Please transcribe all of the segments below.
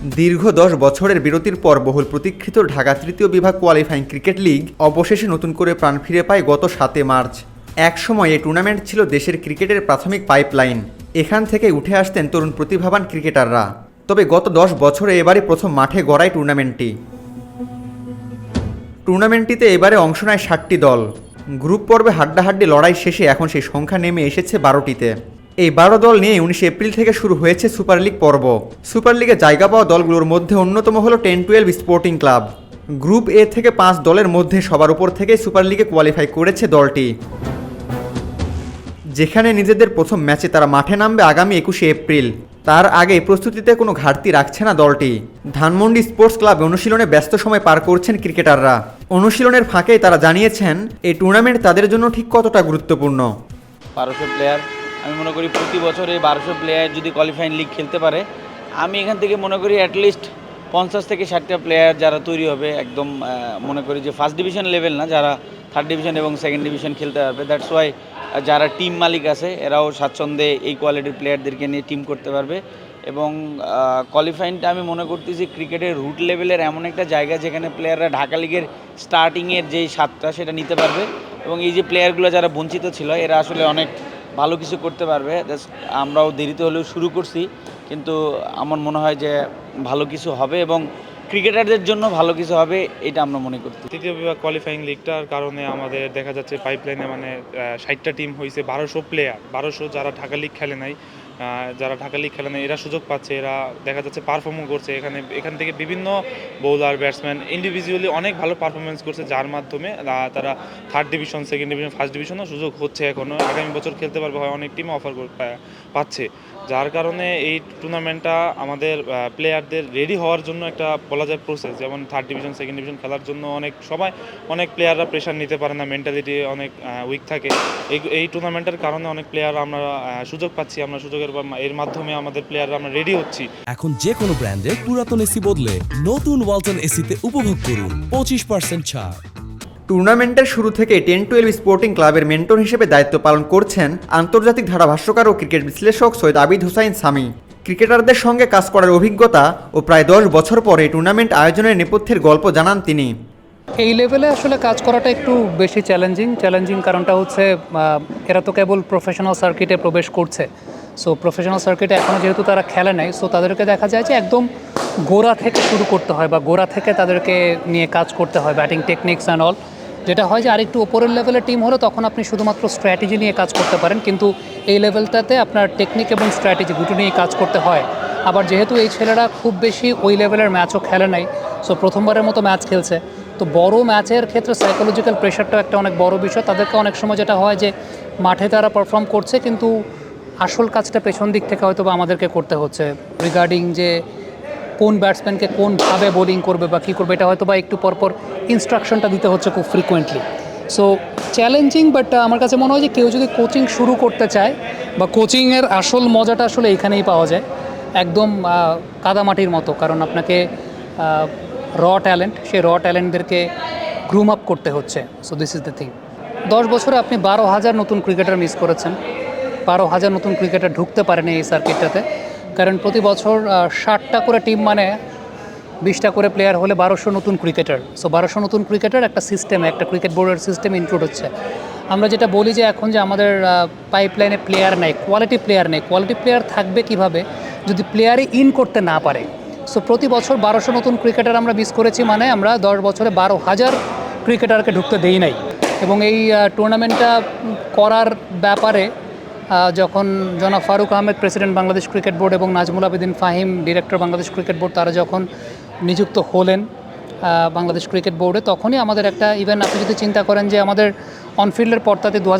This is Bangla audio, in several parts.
দীর্ঘ দশ বছরের বিরতির পর বহুল প্রতীক্ষিত ঢাকা তৃতীয় বিভাগ কোয়ালিফাইং ক্রিকেট লিগ অবশেষে নতুন করে প্রাণ ফিরে পায় গত সাতে মার্চ। এক সময় এই টুর্নামেন্ট ছিল দেশের ক্রিকেটের প্রাথমিক পাইপলাইন এখান থেকে উঠে আসতেন তরুণ প্রতিভাবান ক্রিকেটাররা। তবে গত দশ বছরে এবারে প্রথম মাঠে গড়ায় টুর্নামেন্টটি টুর্নামেন্টটিতে এবারে অংশ নেয় ষাটটি দল। গ্রুপ পর্বে হাড্ডাহাড্ডি লড়াই শেষে এখন সেই সংখ্যা নেমে এসেছে বারোটিতে। এই বারো দল নিয়ে উনিশে এপ্রিল থেকে শুরু হয়েছে সুপার লিগ পর্ব। সুপার লিগে জায়গা পাওয়া দলগুলোর মধ্যে অন্যতম হলো ten twelve sporting club. Group A থেকে পাঁচ দলের মধ্যে সবার উপর থেকে সুপার লিগে কোয়ালিফাই করেছে দলটি। যেখানে নিজেদের প্রথম ম্যাচে তারা মাঠে নামবে আগামী একুশে এপ্রিল। তার আগে প্রস্তুতিতে কোনো ঘাটতি রাখছে না দলটি। ধানমন্ডি স্পোর্টস ক্লাব অনুশীলনে ব্যস্ত সময় পার করছেন ক্রিকেটাররা। অনুশীলনের ফাঁকেই তারা জানিয়েছেন, এই টুর্নামেন্ট তাদের জন্য ঠিক কতটা গুরুত্বপূর্ণ। প্লেয়ার আমি মনে করি প্রতি বছর এই বারোশো প্লেয়ার যদি কোয়ালিফাইং লিগ খেলতে পারে, আমি এখান থেকে মনে করি অ্যাটলিস্ট পঞ্চাশ থেকে ষাটটা প্লেয়ার যারা তৈরি হবে, একদম মনে করি যে ফার্স্ট ডিভিশন লেভেল না, যারা থার্ড ডিভিশন এবং সেকেন্ড ডিভিশন খেলতে পারবে। দ্যাটস ওয়াই যারা টিম মালিক আছে, এরাও স্বাচ্ছন্দ্যে এই কোয়ালিটির প্লেয়ারদেরকে নিয়ে টিম করতে পারবে। এবং কোয়ালিফাইংটা আমি মনে করতেছি ক্রিকেটের রুট লেভেলের এমন একটা জায়গা যেখানে প্লেয়াররা ঢাকা লিগের স্টার্টিংয়ের যেই স্বাদটা, সেটা নিতে পারবে। এবং এই যে প্লেয়ারগুলো যারা বঞ্চিত ছিল, এরা আসলে অনেক ভালো কিছু করতে পারবে। আমরাও দেরিতে হলেও শুরু করছি। কিন্তু আমার মনে হয় যে ভালো কিছু হবে এবং ক্রিকেটারদের জন্য ভালো কিছু হবে, এটা আমরা মনে করছি। তৃতীয় বিভাগ কোয়ালিফাইং লিগটার কারণে আমাদের দেখা যাচ্ছে পাইপলাইনে মানে ষাটটা টিম হয়েছে বারোশো প্লেয়ার বারোশো যারা ঢাকা লিগ খেলে নাই যারা ঢাকা লিগ খেলে নাই এরা সুযোগ পাচ্ছে, এরা দেখা যাচ্ছে পারফর্মও করছে। এখানে, এখান থেকে বিভিন্ন বোলার ব্যাটসম্যান ইন্ডিভিজুয়ালি অনেক ভালো পারফরমেন্স করছে, যার মাধ্যমে তারা third division second division first ডিভিশনও সুযোগ হচ্ছে এখনও আগামী বছর খেলতে পারবে হয়, অনেক টিম অফার পাচ্ছে। যার কারণে এই টুর্নামেন্টটা আমাদের প্লেয়ারদের রেডি হওয়ার জন্য একটা বলা যায় প্রসেস যেমন থার্ড ডিভিশন সেকেন্ড ডিভিশন খেলার জন্য অনেক, সবাই অনেক প্লেয়াররা প্রেশার নিতে পারে না মেন্টালিটি অনেক উইক থাকে। এই এই টুর্নামেন্টের কারণে অনেক প্লেয়ার আমরা সুযোগ পাচ্ছি, আমরা সুযোগের এর মাধ্যমে আমাদের প্লেয়াররা আমরা রেডি হচ্ছি। এখন যে কোনো ব্র্যান্ডের পুরাতন এসি বদলে নতুন ওয়ালটন এসিতে উপভোগ করুন, পঁচিশ পার্সেন্ট ছাড়। টুর্নামেন্টের শুরু থেকে টেন টুয়েলভ স্পোর্টিং ক্লাবের মেন্টর হিসেবে দায়িত্ব পালন করছেন আন্তর্জাতিক ধারাভাষ্যকার ও ক্রিকেট বিশ্লেষক সৈয়দ আবিদ হুসাইন সামি। ক্রিকেটারদের সঙ্গে কাজ করার অভিজ্ঞতা ও প্রায় দশ বছর পরে টুর্নামেন্ট আয়োজনের নেপথ্যের গল্প জানান তিনি। এই লেভেলে আসলে কাজ করাটা একটু বেশি চ্যালেঞ্জিং চ্যালেঞ্জিং কারণটা হচ্ছে এরা তো কেবল প্রফেশনাল সার্কিটে প্রবেশ করছে। সো প্রফেশনাল সার্কিটে এখনও যেহেতু তারা খেলে নাই সো তাদেরকে দেখা যায় যে একদম গোড়া থেকে শুরু করতে হয় বা গোড়া থেকে তাদেরকে নিয়ে কাজ করতে হয় ব্যাটিং টেকনিক্স অ্যান্ড অল যেটা হয় যে আরেকটু ওপরের লেভেলের টিম হলে, তখন আপনি শুধুমাত্র স্ট্র্যাটেজি নিয়ে কাজ করতে পারেন। কিন্তু এই লেভেলটাতে আপনার টেকনিক এবং স্ট্র্যাটেজি দুটো নিয়ে কাজ করতে হয়। আবার যেহেতু এই ছেলেরা খুব বেশি ওই লেভেলের ম্যাচও খেলে নাই সো প্রথমবারের মতো ম্যাচ খেলছে। তো বড় ম্যাচের ক্ষেত্রে সাইকোলজিক্যাল প্রেশারটাও একটা অনেক বড় বিষয়। তাদেরকে অনেক সময় যেটা হয় যে মাঠে তারা পারফর্ম করছে, কিন্তু আসল কাজটা পেছন দিক থেকে হয়তো বা আমাদেরকে করতে হচ্ছে। রিগার্ডিং যে কোন ব্যাটসম্যানকে কোনভাবে বোলিং করবে বা কী করবে, এটা হয়তো বা একটু পরপর ইনস্ট্রাকশনটা দিতে হচ্ছে খুব ফ্রিকোয়েন্টলি সো চ্যালেঞ্জিং বাট আমার কাছে মনে হয় যে কেউ যদি কোচিং শুরু করতে চায় বা কোচিংয়ের আসল মজাটা আসলে এখানেই পাওয়া যায়, একদম কাদামাটির মতো। কারণ আপনাকে র ট্যালেন্ট সেই র ট্যালেন্টদেরকে গ্রুম আপ করতে হচ্ছে। So this is the thing দশ বছরে আপনি বারো হাজার নতুন ক্রিকেটার মিস করেছেন। বারো হাজার নতুন ক্রিকেটার ঢুকতে পারেনি এই সার্কিটটাতে কারণ প্রতি বছর ষাটটা করে টিম মানে বিশটা করে প্লেয়ার হলে বারোশো নতুন ক্রিকেটার সো বারোশো নতুন ক্রিকেটার একটা সিস্টেমে একটা ক্রিকেট বোর্ডের সিস্টেম ইনক্লুড হচ্ছে। আমরা যেটা বলি যে এখন যে আমাদের পাইপলাইনে প্লেয়ার নেই কোয়ালিটি প্লেয়ার নেই কোয়ালিটি প্লেয়ার থাকবে কীভাবে? যদি প্লেয়ারই ইন করতে না পারে। সো প্রতি বছর বারোশো নতুন ক্রিকেটার আমরা মিস করেছি মানে আমরা দশ বছরে বারো হাজার ক্রিকেটারকে ঢুকতে দেই নাই। এবং এই টুর্নামেন্টটা করার ব্যাপারে যখন জনাব Faruque Ahmed president Bangladesh cricket board এবং Nazmul Abedin Fahim director Bangladesh cricket board, তারা যখন নিযুক্ত হলেন বাংলাদেশ ক্রিকেট বোর্ডে, তখনই আমাদের একটা ইভেন আপনি যদি চিন্তা করেন যে আমাদের অনফিল্ডের পর্দাতে দু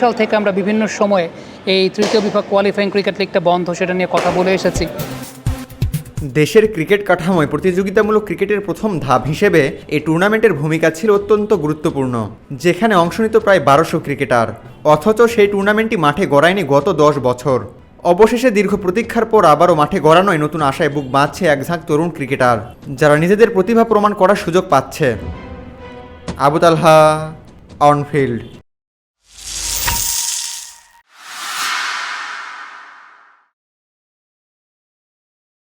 সাল থেকে আমরা বিভিন্ন সময়ে এই তৃতীয় বিভাগ কোয়ালিফাইং ক্রিকেট লিগটা বন্ধ, সেটা নিয়ে কথা বলে এসেছি। দেশের ক্রিকেট কাঠামোয় প্রতিযোগিতামূলক ক্রিকেটের প্রথম ধাপ হিসেবে এই টুর্নামেন্টের ভূমিকা ছিল অত্যন্ত গুরুত্বপূর্ণ, যেখানে অংশ নিত প্রায় বারোশো ক্রিকেটার। অথচ সেই টুর্নামেন্টটি মাঠে গড়ায়নি গত দশ বছর। অবশেষে দীর্ঘ প্রতীক্ষার পর আবারও মাঠে গড়ানোয় নতুন আশায় বুক বাঁধছে একঝাঁক তরুণ ক্রিকেটার, যারা নিজেদের প্রতিভা প্রমাণ করার সুযোগ পাচ্ছে। Abutalha, on field.